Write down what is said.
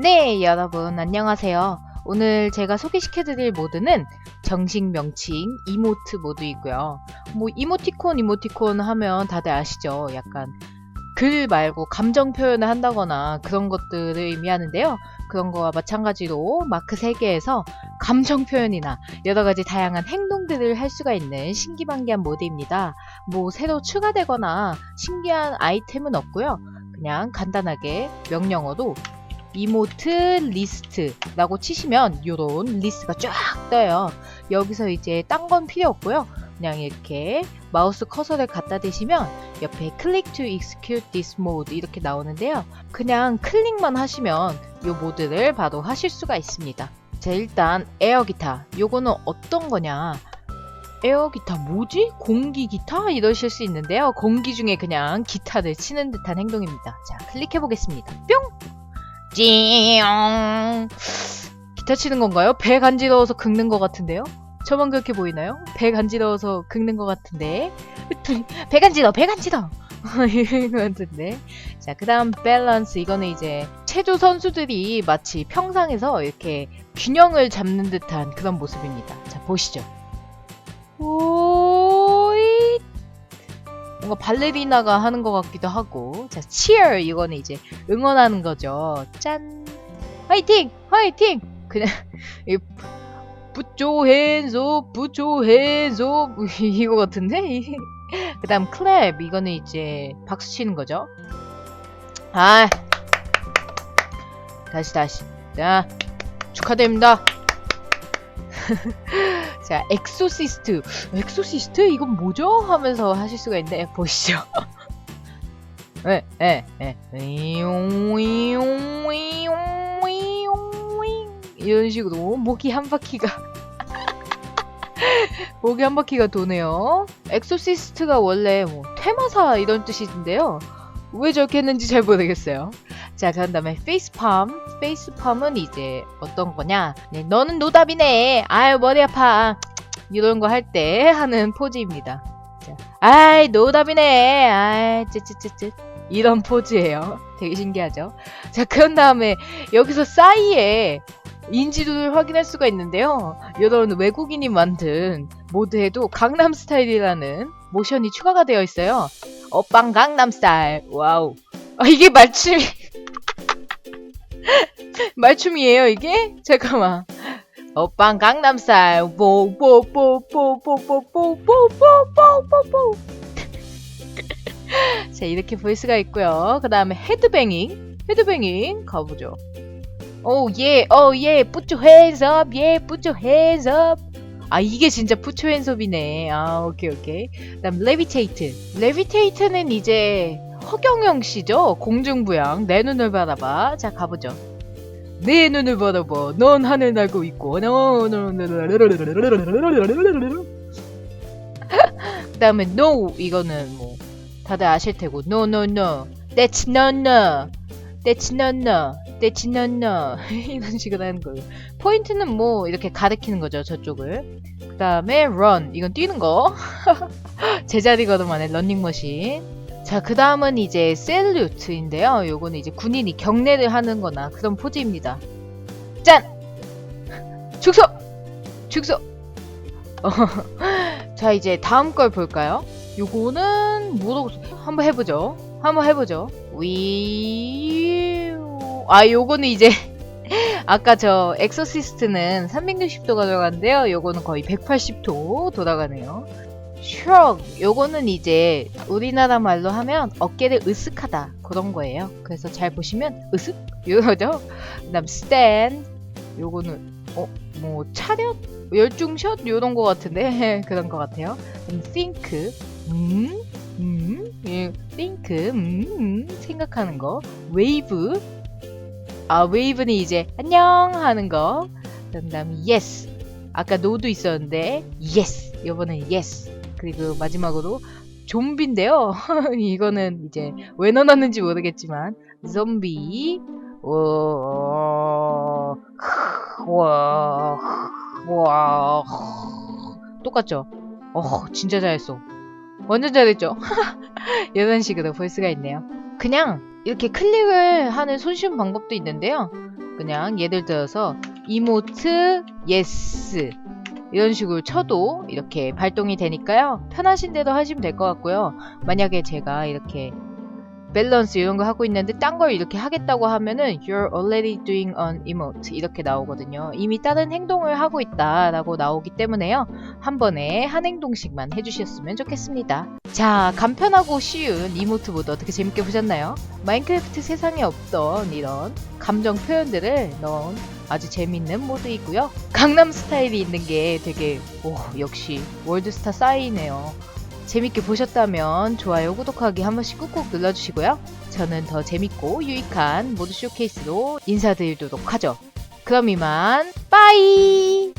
네, 여러분, 안녕하세요. 오늘 제가 소개시켜드릴 모드는 정식 명칭 이모트 모드이고요. 뭐, 이모티콘, 이모티콘 하면 다들 아시죠? 약간 글 말고 감정 표현을 한다거나 그런 것들을 의미하는데요. 그런 거와 마찬가지로 마크 3개에서 감정 표현이나 여러 가지 다양한 행동들을 할 수가 있는 신기반기한 모드입니다. 뭐 새로 추가되거나 신기한 아이템은 없고요. 그냥 간단하게 명령어도 이모트 리스트라고 치시면 이런 리스트가 쫙 떠요. 여기서 이제 딴 건 필요 없고요. 그냥 이렇게 마우스 커서를 갖다 대시면 옆에 Click to execute this mode 이렇게 나오는데요. 그냥 클릭만 하시면 이 모드를 바로 하실 수가 있습니다. 자 일단 에어 기타 요거는 어떤 거냐 에어 기타 뭐지? 공기 기타? 이러실 수 있는데요. 공기 중에 그냥 기타를 치는 듯한 행동입니다. 자 클릭해 보겠습니다. 뿅! 찌용 기타 치는 건가요? 배 간지러워서 긁는 것 같은데요? 저만 그렇게 보이나요? 배 간지러워서 긁는 것 같은데. 배 간지러 배 간지러! 이런 것 같은데. 자 그 다음 밸런스. 이거는 이제 체조 선수들이 마치 평상에서 이렇게 균형을 잡는 듯한 그런 모습입니다. 자 보시죠. 오이 뭔가 발레리나가 하는 것 같기도 하고. 자 cheer! 이거는 이제 응원하는 거죠. 짠! 화이팅! 화이팅! 그냥 이 put your hands up put your hands up 이거 같은데? 그 다음 clap 이거는 이제 박수 치는 거죠. 아 다시 다시. 자 축하드립니다. 자 엑소시스트. 엑소시스트? 이건 뭐죠? 하면서 하실 수가 있는데 보시죠. 예. 이용, 이용, 이용, 이용, 이런 식으로 목이 한 바퀴가 목이 한 바퀴가 도네요. 엑소시스트가 원래 뭐 퇴마사 이런 뜻인데요. 왜 저렇게 했는지 잘 모르겠어요. 자, 그런 다음에 페이스팜. 페이스팜은 이제 어떤 거냐? 네, 너는 노답이네. 아유, 머리 아파. 이런 거 할 때 하는 포즈입니다. 자, 아이, 노답이네. 아이, 쯧쯧쯧쯧. 이런 포즈예요. 되게 신기하죠? 자, 그런 다음에 여기서 싸이에 인지도를 확인할 수가 있는데요. 이런 외국인이 만든 모드에도 강남 스타일이라는 모션이 추가가 되어 있어요. 어빵 강남 스타일. 와우. 아, 이게 말춤, 말춤이에요, 이게? 잠깐만. 어빵 강남 스타일. 뽀뽀뽀뽀뽀뽀뽀뽀뽀뽀뽀뽀뽀. 자, 이렇게 볼 수가 있고요. 그 다음에 헤드뱅잉. 헤드뱅잉 가보죠. 오, 예, 어, 예, put your hands up, 예, put your hands up. 아, 이게 진짜 put your hands up이네. 아, 오케이, 오케이. 그 다음, levitate. levitate는 이제 허경영 씨죠? 공중부양. 내 눈을 바라봐. 자, 가보죠. 내 눈을 바라봐. 넌 하늘 날고 있고. 너, 너, 너, 그 다음에 no. 이거는 뭐, 다들 아실 테고. no, no, no. That's not no. That's not no. That's not no. 이런 식으로 하는 거예요. 포인트는 뭐 이렇게 가리키는 거죠. 저쪽을. 그 다음에 run. 이건 뛰는 거. 제자리 걸음만의 런닝머신. 자, 그 다음은 이제 셀루트인데요. 요거는 이제 군인이 경례를 하는 거나 그런 포즈입니다. 짠! 축소! 축소! 어, 자, 이제 다음 걸 볼까요? 요거는 뭐라고 써- 한번 해보죠. 한번 해보죠. 위, 아, 요거는 이제 아까 저 엑소시스트는 360도가 돌아가는데요. 요거는 거의 180도 돌아가네요. 슈럭 요거는 이제 우리나라 말로 하면 어깨를 으쓱하다 그런 거예요. 그래서 잘 보시면 으쓱 이거죠. 그다음 스탠 요거는 어 뭐 차렷 열중샷 요런 거 같은데 그런 거 같아요. 그럼 think 음 음, 예, think, 음, 음, 생각하는 거. wave, 아, wave는 이제 안녕 하는 거. 그 다음에 yes. 아까 no도 있었는데 yes. 이번엔 yes. 그리고 마지막으로 좀비인데요. 이거는 이제 왜 넣어놨는지 모르겠지만 좀비. 어, 와, 와, 똑같죠? 어, 진짜 잘했어. 완전 잘했죠? 이런 식으로 볼 수가 있네요. 그냥 이렇게 클릭을 하는 손쉬운 방법도 있는데요. 그냥 예를 들어서 이모트 예스 이런 식으로 쳐도 이렇게 발동이 되니까요. 편하신 대로 하시면 될 것 같고요. 만약에 제가 이렇게 밸런스 이런 거 하고 있는데 딴 걸 이렇게 하겠다고 하면은 you're already doing an emote 이렇게 나오거든요. 이미 다른 행동을 하고 있다라고 나오기 때문에요. 한 번에 한 행동씩만 해주셨으면 좋겠습니다. 자, 간편하고 쉬운 이모트 모드 어떻게 재밌게 보셨나요? 마인크래프트 세상에 없던 이런 감정 표현들을 넣은 아주 재밌는 모드이고요. 강남 스타일이 있는 게 되게 오 역시 월드스타 싸이네요. 재밌게 보셨다면 좋아요, 구독하기 한 번씩 꾹꾹 눌러주시고요. 저는 더 재밌고 유익한 모드 쇼케이스로 인사드리도록 하죠. 그럼 이만 빠이!